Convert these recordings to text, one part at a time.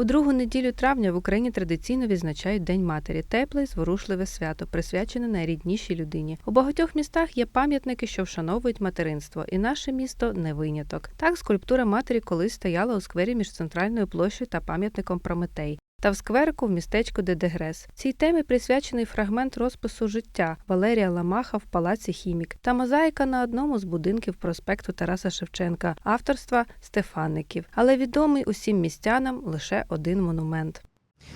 У другу неділю травня в Україні традиційно відзначають День матері, тепле і зворушливе свято, присвячене найріднішій людині. У багатьох містах є пам'ятники, що вшановують материнство, і наше місто не виняток. Так, скульптура матері колись стояла у сквері між центральною площею та пам'ятником Прометей. Та в скверику в містечку Дедегрес. Цій темі присвячений фрагмент розпису життя Валерія Ламаха в палаці Хімік та мозаїка на одному з будинків проспекту Тараса Шевченка авторства Стефанників, але відомий усім містянам лише один монумент.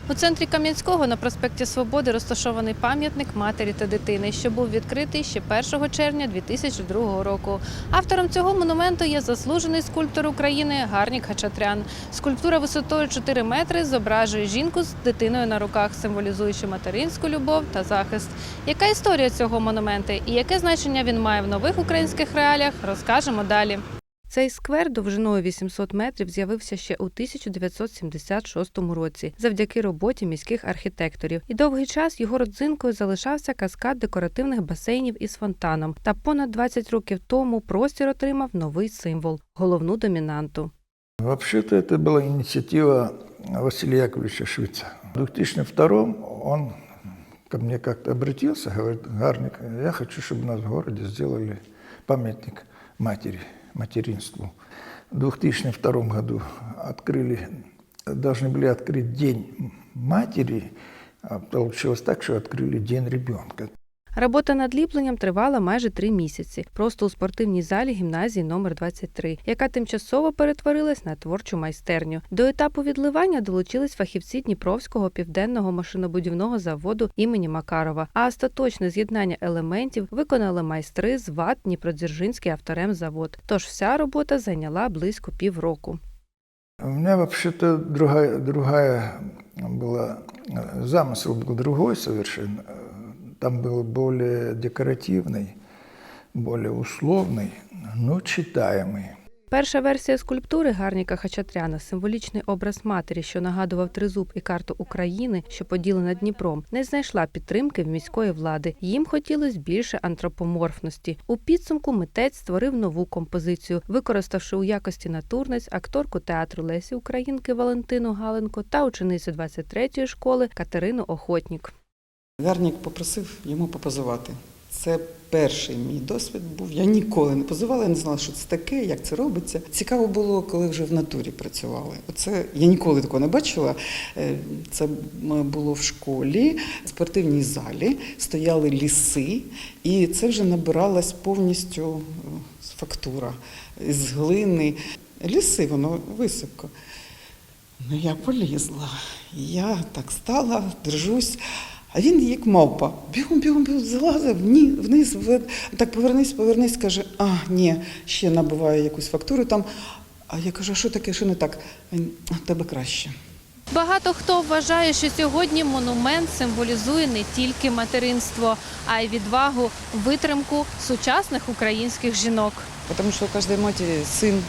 У центрі Кам'янського на проспекті Свободи розташований пам'ятник матері та дитини, що був відкритий ще 1 червня 2002 року. Автором цього монументу є заслужений скульптор України Гарнік Хачатрян. Скульптура висотою 4 метри зображує жінку з дитиною на руках, символізуючи материнську любов та захист. Яка історія цього монументу і яке значення він має в нових українських реаліях, розкажемо далі. Цей сквер довжиною 800 метрів з'явився ще у 1976 році завдяки роботі міських архітекторів. І довгий час його родзинкою залишався каскад декоративних басейнів із фонтаном. Та понад 20 років тому простір отримав новий символ головну домінанту. Вообще-то это была инициатива Василия Яковлевича Швейца. В 2002 он ко мне как-то обратился, говорит, Гарник, я хочу, чтобы у нас в городе сделали памятник матери, Материнству. В 2002 году открыли, должны были открыть День матери, а получилось так, что открыли День ребенка. Робота над ліпленням тривала майже три місяці, просто у спортивній залі гімназії номер 23 яка тимчасово перетворилась на творчу майстерню. До етапу відливання долучились фахівці Дніпровського південного машинобудівного заводу імені Макарова. А остаточне з'єднання елементів виконали майстри з ВАТ Дніпродзержинський авторемзавод. Тож вся робота зайняла близько півроку. У меня вообще-то другая, другая была, э, замысел был другой совершенно. Э, Там был более декоративный, более условный, но читаемый. Перша версія скульптури Гарніка Хачатряна, символічний образ матері, що нагадував тризуб і карту України, що поділена Дніпром, не знайшла підтримки в міської влади. Їм хотілось більше антропоморфності. У підсумку митець створив нову композицію, використавши у якості натурниць акторку театру Лесі Українки Валентину Галенко та ученицю 23-ї школи Катерину Охотнік. Гарнік попросив йому попозувати. Це перший мій досвід був. Я ніколи не позувала, я не знала, що це таке, як це робиться. Цікаво було, коли вже в натурі працювали. Оце я ніколи такого не бачила. Е, Це було в школі, в спортивній залі, стояли ліси, і це вже набиралась повністю е, фактура з глини. Ліси, воно високо. Ну, я полізла. Я так стала, держусь. А він як мавпа. Бігом, бігом, бігом залазив, ні, вниз, так повернись, повернись, каже, а, ні, ще набиває якусь фактуру там. А я кажу, а що таке, що не так? Він, тебе краще. Багато хто вважає, що сьогодні монумент символізує не тільки материнство, а й відвагу, витримку сучасних українських жінок. Потому что у каждой матери сын,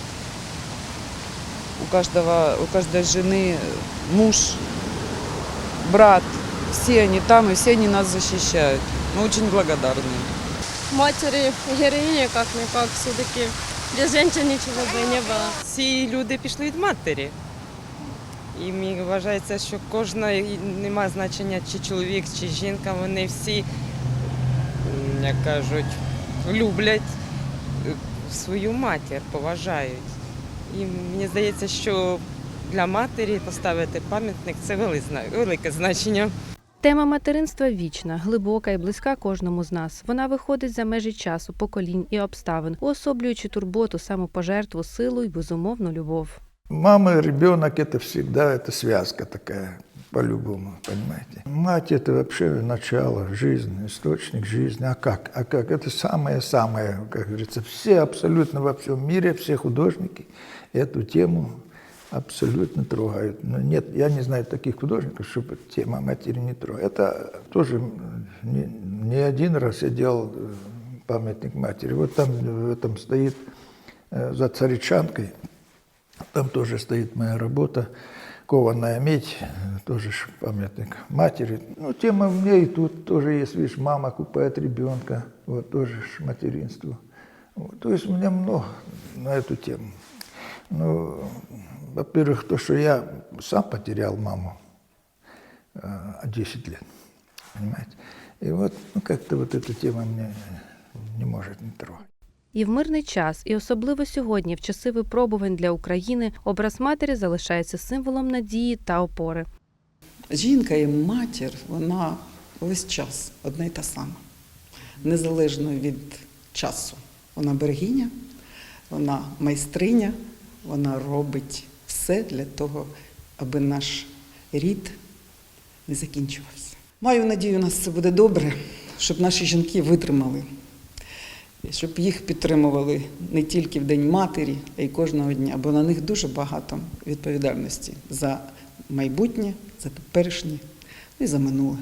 у, каждого, у каждой жены муж, брат. Все они там, и все они нас защищают. Мы очень благодарны. матери героїні, як-никак, все-таки без женщин нічого би не було. Всі люди пішли від матері. І мені вважається, що кожна немає значення, чи чоловік, чи жінка, вони всі, як кажуть, люблять е, свою матір, поважають. І мені здається, що для матері поставити пам'ятник це велике значення. Тема материнства вічна, глибока і близька кожному з нас. Вона виходить за межі часу, поколінь і обставин, уособлюючи турботу, самопожертву, силу і безумовну любов. Мама и ребенок это всегда это связка такая, по-любому, понимаете. Мать это вообще начало, жизнь, источник жизни. А как? А как? Это самое-самое, как говорится, все абсолютно во всем мире, все художники эту тему абсолютно трогают. Но нет, я не знаю таких художников, чтобы тема матери не трогала. Это тоже не, не один раз я делал э, памятник матери. Вот там в этом стоит э, за царичанкой, там тоже стоит моя работа. Кованая медь, тоже памятник матери. Ну, тема в ней тут тоже есть, видишь, мама купает ребенка, вот тоже материнство. Вот. То есть у меня много на эту тему. Ну, во-первых, то, что я сам потерял маму э, 10 лет, понимаете. И вот ну, как-то вот эта тема мне не может не трогать. І в мирний час, і особливо сьогодні, в часи випробувань для України, образ матері залишається символом надії та опори. Жінка і матір, вона весь час одна й та сама, незалежно від часу. Вона берегиня, вона майстриня, вона робить все для того, аби наш рід не закінчувався. Маю надію, у нас все буде добре, щоб наші жінки витримали, щоб їх підтримували не тільки в День матері, а й кожного дня, бо на них дуже багато відповідальності за майбутнє, за теперішнє і за минуле.